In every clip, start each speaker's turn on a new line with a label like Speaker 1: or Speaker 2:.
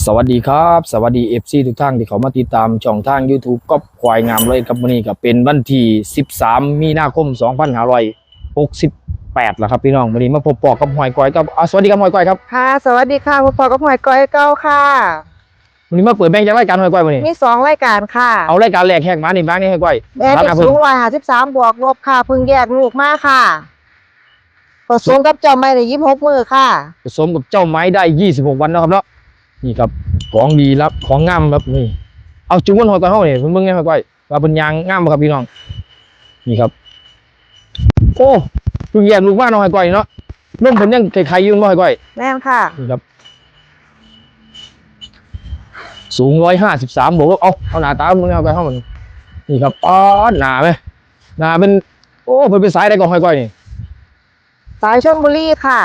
Speaker 1: สวัสดีครับ สวัสดี FC ทุกท่านที่เขามาติดตามช่องทาง YouTube ก็ควายงามเลยครับวันนี้ก็เป็นวันที่ 13 มีนาคม 2568แล้วครับพี่น้องวันนี้มาพบปอกกับหอยก้อยกับอ่าสวัสดีครับหอยก้อยครับ
Speaker 2: ค่ะ สวัสดีค่ะคุณพ่อกับหอยก้อยเก้าค่ะ
Speaker 1: วันนี้มาเปิดแบงค์จากรายการหอยก้อยวันนี้
Speaker 2: มีสองรายการค่ะ
Speaker 1: เอารายการแรกแหกมานี่บ้างนี่หอยก้อย
Speaker 2: แม่
Speaker 1: ร้าน
Speaker 2: ที่
Speaker 1: อาเพิ่
Speaker 2: สู
Speaker 1: ง
Speaker 2: งร้อยห้าสิบสามบวกลบค่ะเพึ่งแยกลูกมาค่ะผสมกับเจ้าไม่ได้ยี่สิบหกมือค่ะ
Speaker 1: ผสมกับเจ้าไม้ได้26วันแล้วครับเนาะ นี่ครับของดีรับของงามครับนี่ เอาจุ้งวันหอยก้อยเฮานี่เพิ่นเบิ่งไงหอยก้อยว่าเป็นยางงามบ่ครับพี่น้อง นี่ครับ โอ้เพิ่งแยกลูกมาเนาะหอยก้อยเนาะนมเพิ่นยังไข่ๆอยู่เนาะหอยก้อย
Speaker 2: แม่นค่ะ
Speaker 1: นี่ครับ สูงร้อยห้าสิบสามบวกลบเอาเอาหน้าตามึงเอาไปเข้ามันนี่ครับอ๋อหนาไหมหนาเป็นโอ้เพิ่นเป็นสายได้ก่อนหอยก้อยนี่
Speaker 2: สายชลบุรีค่ะ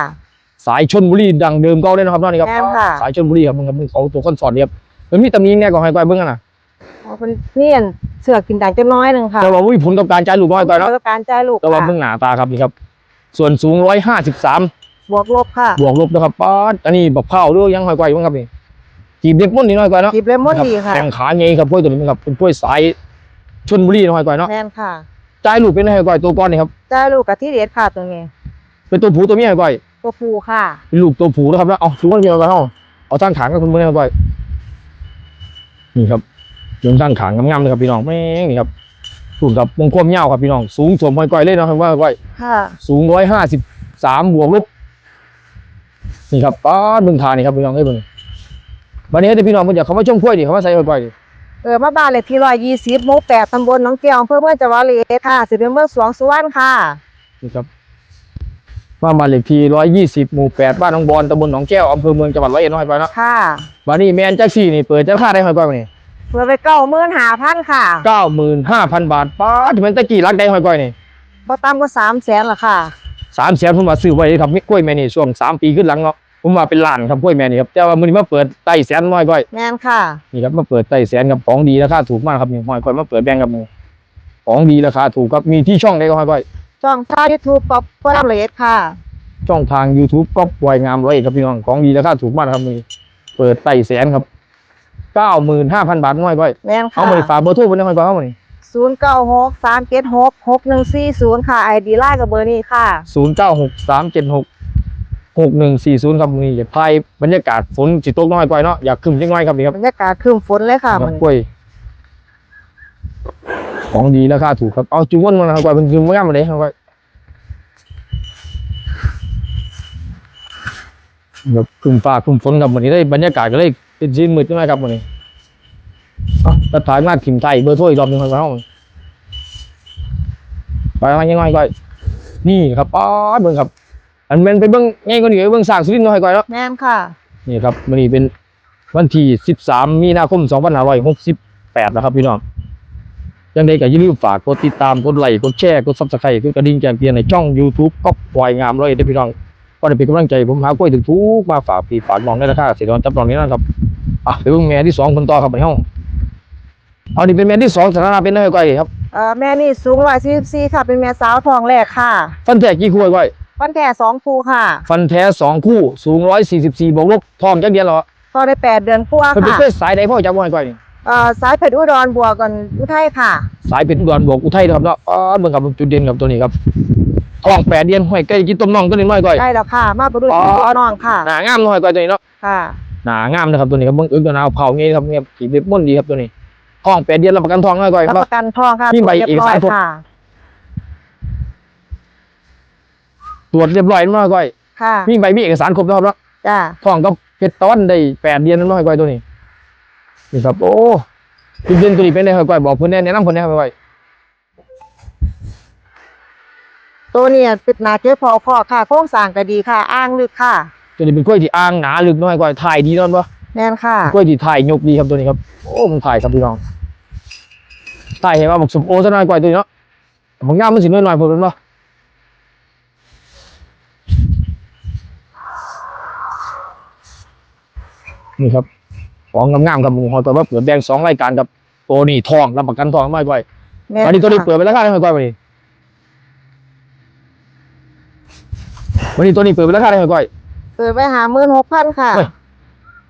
Speaker 1: สายชนบุรีดังเดิมเก่าเลยนะครับเนาะนี่ครับ
Speaker 2: แม่นค่ะ
Speaker 1: สายชนบุรีครับมึงครับมึงเขาตัวคนสอนเนี่ยครับมันมีตำหนิแน่ก่อนหอยก้อยเบิ่งกันนะ
Speaker 2: อ๋อเป็นเนียนเสือกกินด่างจะน้อยหนึ่งค่ะ
Speaker 1: แต่ว่ามีผลกับการจ่ายลูกน้อยก้อยเนาะ
Speaker 2: ประสบการณ์จ่ายลูก
Speaker 1: แต่ว่า
Speaker 2: ค่ะ
Speaker 1: เบิ่งหน้าตาครับนี่ครับ ส่วนสูงร้อยห้าสิบสาม
Speaker 2: บวกลบค่ะ
Speaker 1: บวกลบนะครับป๊าดอันนี้บักเผาด้วยยังหอยก้อยเบิ่งครับนี่จีบเด็กมุ่นนิดหน่อยก้อยเนาะ
Speaker 2: กิบเลมอนดีค่ะ
Speaker 1: แข่งขาไงครับกล้วยตัวนี้ครับเป็นกล้วยสายชนบุรีหน่อยก่อนเนาะ
Speaker 2: แม่นค่ะ
Speaker 1: จ่ายลูกเป็นหอยก่อยตัวก้อนนี่ครับ
Speaker 2: จ่ายลูกกับที่เด็ดค่ะตัวนี้
Speaker 1: เป็นตัวผู้ตัวเมียหอยก่อย
Speaker 2: ตัวผู้ค่ะ
Speaker 1: เป็นลูกตัวผู้นะครับแล้วเอาชูกันเกี่ยวกันเอาเอาตั้งขางกับคุณมือหอยก่อยนี่ครับเรื่องตั้งขางงามๆเลยครับพี่น้องแม่งนี่ครับสูงกับวงกลมยาวครับพี่น้อง สูงสวมหอยก่อยเลยเนาะครับว่าหอยก่อย
Speaker 2: ค่ะ
Speaker 1: สูงร้อยห้าสิบสามบวกลบนี่ครับป้าดเบิ่งทานี่ครับพี่น้องเอ้ยเบิ่งวันนี้ให้พี่น้องเพิ่นอยากเขามาชมกล้วยดิเขามาใส่หอยก่อยดิ
Speaker 2: เออมาบ้านเลขที่ร้อยยี่สิบหมู่แปดตำบลหนองเกียวอำเภอเมืองจังหวัดเลยค่ะสิเป็นเมืองสวงสุวรรณค่ะ
Speaker 1: นี่ครับ บ้านบ้านเลขที่ร้อยยี่สิบหมู่แปดบ้านหนองบอนตำบลหนองแก้วอำเภอเมืองจังหวัดร้อยเอ็ดน้อยไปเนาะ
Speaker 2: ค่ะ
Speaker 1: บ้านนี้แมนแจ็คซี่นี่เปิดจะค่าได้หอยก้อยนี่
Speaker 2: เพื่อไปเก้าหมื่นหาพันค่ะ
Speaker 1: เก้าหมื่นห้าพันบาทป้าที่มันตะกี้รักได้หอยก้อยนี่
Speaker 2: บ่ต่ำกว่าสามแสนละค่ะ
Speaker 1: สามแสนผมว่าซื้อไว้เลยครับกล้วยแม่นี่ช่วงสามปีขึ้นหลังเนาะผมว่าเป็นล้านครับกล้วยแม่นี่ครับแต่ว่ามื้อนี้มาเปิดไต่แสนน้อยก้อย
Speaker 2: แม่นค่ะ
Speaker 1: นี่ครับมาเปิดไต่แสนครับของดีราคาถูกมากครับนี่หอยก้อยมาเปิดแบ่งครับนี่ของดีราคาถูกครับมีที่ช่องใดก็หอยก้อย
Speaker 2: ช่องทางยูทูบป๊อปเพื่อเลสค่ะ
Speaker 1: ช่องทาง YouTube ก็ปล่อยงามร้อยเอ็ดครับพี่น้องของดีราคาถูกมากครับนี่เปิดไต่แสนครับเก้าหมื่นห้าพันบาทน้อยก้อย
Speaker 2: แม่นค่ะ
Speaker 1: เอามาฝากเบอร์โทรบนนี้หอยก้อยเอามานี่
Speaker 2: ศูนย์เก้าหกสามเจ็ดหกหกหนึ่งสี่ศูนย์ค่ะไอดีไลน์กับเบอร์นี้ค่ะ
Speaker 1: ศูนย์เก้าหกสามเจ็ดหกหกหนึ่งสี่ศูนย์ครับนี่อยากพายบรรยากาศฝนสิตกน้อยกว่าเนาะอยากขึ้นเล็กน้อยครับนี่ครับ
Speaker 2: บรรยากาศครึ้มฝนเลยค่ะ
Speaker 1: ค
Speaker 2: มั
Speaker 1: รับ
Speaker 2: น
Speaker 1: กล้วย ของดีราคาถูกครับ เอาจุ้งวันมาครับกว่าเป็นคือไม่งามมาเลยครับว่าแบบคลุมฟ้าคลุมฝนครับวันนี้ได้บรรยากาศก็เลยเป็นสีมืดใช่ไหมครับวันนี้เอาตัดถ่ายมาถิ่มไทยเบอร์โทรอีกรอบหนึงครับเอาไปมายังไงก่อยนี่ครับป้าดเบิ่งครับ อันแมันไปเบิ่งง่ายกว่านี้ไปเบิ่งสร้างสุรินทร์น้อยก่อยเนาะ
Speaker 2: แม่นค่ะ
Speaker 1: นี่ครับวันนี้เป็นวันที่ 13 มีนาคม 2568 นะครับพี่น้อง ยังไงก็อย่าลืมฝากกดติดตามกดไลค์กดแชร์กด Subscribe กดกระดิ่งแจ้งเตือนในช่อง YouTube ก็ปล่อยงามร้อยเอ็ดเด้อพี่น้องก็ได้เป็นกำลังใจผมหากล้วยถึงทุกมาฝากพี่ฝากน้องได้ราคาเสียดอนจับน้องนี้นะครับอะไปเบิ่งแม่ที่สองคนต่อครับไปห้องเอานี่เป็นแม่ที่สองสถานะเป็นเท่าไหร่ก้อยครับ
Speaker 2: เอ่อแม่นี่สูงร้อยสี่สิบสี่ค่ะ เป็นแม่สาวทองแรกค่ะ
Speaker 1: ฟันแท้กี่คู่ก้อย
Speaker 2: ฟันแท้สองคู่ค่ะ
Speaker 1: ฟันแท้สองคู่สูง144บวกลบทองจักเดียวเหรอ
Speaker 2: พอได้แปดเดือนกว่า
Speaker 1: เพิ่นเป็น
Speaker 2: ค่ะ
Speaker 1: เคยสายใดพ่อจับบ่ให้ก้อยนี่
Speaker 2: เอ่อสายเพชรอุดรบวกกันอุทัยค่ะ
Speaker 1: สายเป็ดอุดรบวกอุทัยนะครับเนาะอ๋อเบิ่งครับจุดเด่นครับตัวนี้ครับทองแปดเดือนห้อยใกล้กินต้มน่องตัวนี้น้อยก้อย
Speaker 2: ได้แล้วค่ะ มาประดู
Speaker 1: อ๋อ
Speaker 2: ที่น้องค่ะ
Speaker 1: หนางามน้อยก้อยตัวนี้เนาะ
Speaker 2: ค่ะ
Speaker 1: หนางามนะครับตัวนี้ครับเบิ่งอึกตัวหนาวเผาเงี้ยครับเนี่ยขีดเล็บม่วนดีครับตัวนี้ทองแปดเดือนรับประกันทองน้อยก้อยค
Speaker 2: รั
Speaker 1: รั
Speaker 2: บบประกันทองค่ะ
Speaker 1: มีใบ
Speaker 2: ตรวจเรียบร้อย
Speaker 1: เอกสารครบ
Speaker 2: ค่ะ
Speaker 1: ตรวจเรียบร้อยน้อยก้อย
Speaker 2: ค่ะ
Speaker 1: มีใบมีเอกสารครบนะครับเนาะ
Speaker 2: จ้า
Speaker 1: ทองก็เพชรตอนได้แปดเดือนน้อยก้อยตัวนี้ นี่ครับ โอ้จุดเด่นตัวนี้เป็นไงก้อยบอกเพิ่นแน่แนะนำเพิ่นแน่ก้อย
Speaker 2: ตัวเนี้ปิดหนาเก็บพอคอค่ะ โค้งสร้างก็ดีค่ะ อ้างลึกค่ะ
Speaker 1: ตัวนี้เป็นกล้วยที่อ่างหนาลึกน้อยก้อยถ่ายดีเนอนปะ
Speaker 2: แม่นค่ะ
Speaker 1: กล้วยที่ถ่ายยกดีครับตัวนี้ครับ โอ้มันถ่ายครับพี่น้องถ่ายเห็นว่าบอกสมโอซะหน่อยกว่าตัวนี้เนาะผมย่ามมันสิน้อยหน่อยผมเป็นปะนี่ครับ ของงามๆครับหมูหอยตัวว่าเปิดแดงสองรายการครับตัวนี้ทองรับประกันทองไม่ก่อย
Speaker 2: แม่น
Speaker 1: วันนี้ตัวนี้
Speaker 2: ค่ะ
Speaker 1: เปิดไปแล้วค่าได้ไหมก่อยวันนี้วันนี้ตัวนี้เปิดไปแล้วค่าได้ไหมก่อย
Speaker 2: เปิดไปหาหมื่นหกพันค่ะ
Speaker 1: เฮ้ยต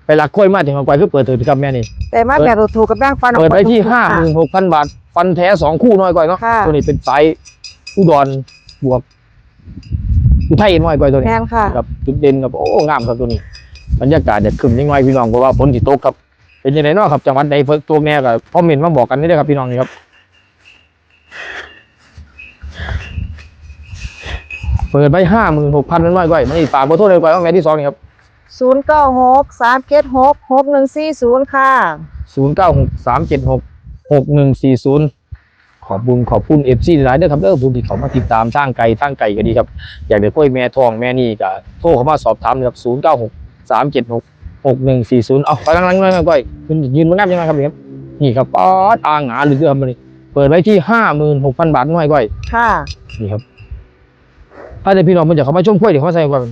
Speaker 1: ไปลักกล้วยมาถึงหอยกล้วยคือเปิดเถิดครับแม่นี่
Speaker 2: แต่มาแบบถูกๆกับแบ่งฟันออก
Speaker 1: เปิดไปที่
Speaker 2: ทุกๆ
Speaker 1: ห้าห
Speaker 2: ค่ะ
Speaker 1: มื่นหกพันบาท ฟันแท้สองคู่น้อยกว่าเนาะ
Speaker 2: ค่ะ
Speaker 1: ตัวนี้เป็นไซส์อุดรบวกอุทัยน้อยกว่าตัวนี้
Speaker 2: แม่นค่ะ
Speaker 1: ครับจุดเด่นครับโอ้งามครับตัวนี้ บรรยากาศเนี่ยขึ้นยังไงพี่น้องเพราะว่าฝนสิตกครับ เป็นยังไงเนาะครับจังหวัดใดเพิ่นตัวแน่ก็คอมเมนต์มาบอกกันได้เลยครับพี่น้องนี่ครับเปิดไปห้าหมื่นหกพันน้อยกว่ามันนี่ฝากขอโทษเลยกว่าว่าแม่ที่สองนี่ครับ
Speaker 2: ศูนย์เก้าหกสามเจ็ดหกหกหนึ่งสี่ศูนย์ค่ะ
Speaker 1: ศูนย์เก้าหกสามเจ็ดหกหกหนึ่งสี่ศูนย์ขอบคุณขอบคุณเอฟซีหลายเด้อครับเด้อผู้ที่เขามาติดตามทางไกลทางไกลก็ดีครับ อยากได้กล้วยแม่ทองแม่นี่ก็โทรเข้ามาสอบถามเลยครับศูนย์เก้าหก สามเจ็ดหกหกหนึ่งสี่ศูนย์เอาไปกำลังนั่งก้อยคุณยืนมางับยังไงครับนี่ครับนี่ครับป๊อดอ่างหาหรือเดิมมาเลยเปิดไว้ที่ห้าหมื่นหกพันบาทน้อยก้อย
Speaker 2: ค่ะ
Speaker 1: นี่ครับถ้าจะพี่น้องมันจะเข้ามาชมกล้วยเดี๋ยวเขามาใส่ก่อน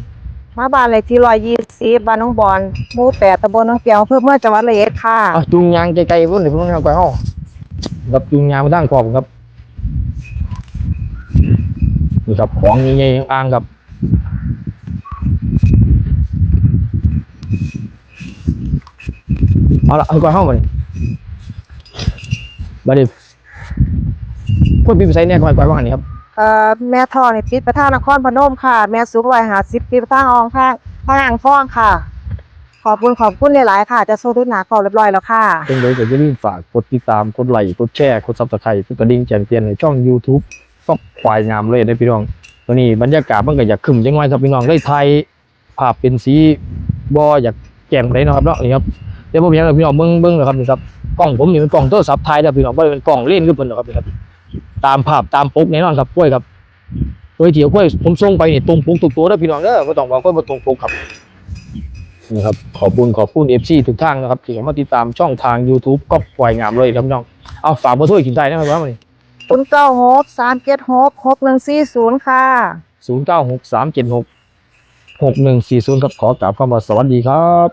Speaker 2: มาบ้านเลขที่ร้อยยี่สิบบ้านน้องบอลหมู่แปดตำบลน้องเปียวอำเพื่อเมื่อจังหวัดระยองค่ะ
Speaker 1: เอาจูงยางไกลๆพุ่นเดี๋ยวพุ่นเอาก้อยห้อครับจูงยางมาด้านขอบครับนี่ครับของใหญ่ๆอ่างครับ เอาละเอาก่อนเข้ามาเลยบัดนี้พูดปีไปใส่เนี่ยก่อนก่อนว่าอันนี้ครับ
Speaker 2: เอ่อแม่ทองในพิษประท่านครพนมค่ะ แม่สูงวัยหาสิบปีประท่านอองค่ะพระอ่างฟ้องค่ะ ขอบคุณขอบคุณหลายๆค่ะ จะโซ่ทุนหนาขอบเรียบร้อยแล้วค่ะ
Speaker 1: เป็นเลยก็อย่าลืมฝากกดติดตามกดไลค์กดแชร์กดซับสไครต์กดกระดิ่งแจ้งเตือนในช่อง YouTube ฟอกควายงามเลยได้อพี่น้องตัวนี้บรรยากาศมันก็อยากขึ้นจังไงครับพี่น้องได้ไทยภาพเป็นสีบออยากแจ่มเลยเนาะครับเนาะนี่ครับ เดี๋ยวผมอยากให้พี่น้องเบิ้งเบิ้งเลยครับนี่ครับกล้องผมนี่เป็นกล้องโทรศัพท์ไทยแล้วพี่น้องบ่ได้เป็นกล้องเล่นขึ้นเพิ่นหรอกครับนี่ครับตามภาพตามปกแน่นอนครับกล้วยครับโดยที่เอากล้วยผมส่งไปนี่ตรงปกทุกตัวเด้อพี่น้องเด้อบ่ต้องบอกกล้วยบ่ตรงปกครับนี่ครับขอบคุณขอบคุณ FC ทุกท่านนะครับที่เข้ามาติดตามช่องทาง YouTube ก็ควายงามเลยครับพี่น้องเอาฝากเบอร์โทรอีกทีได้นะครับว่ามัน
Speaker 2: ศูนย์เก้าหกสามเจ็ดหกหกหนึ่งสี่ศูนย์ค่ะ
Speaker 1: 096376 6140ครับขอกราบคำว่าสวัสดีครับ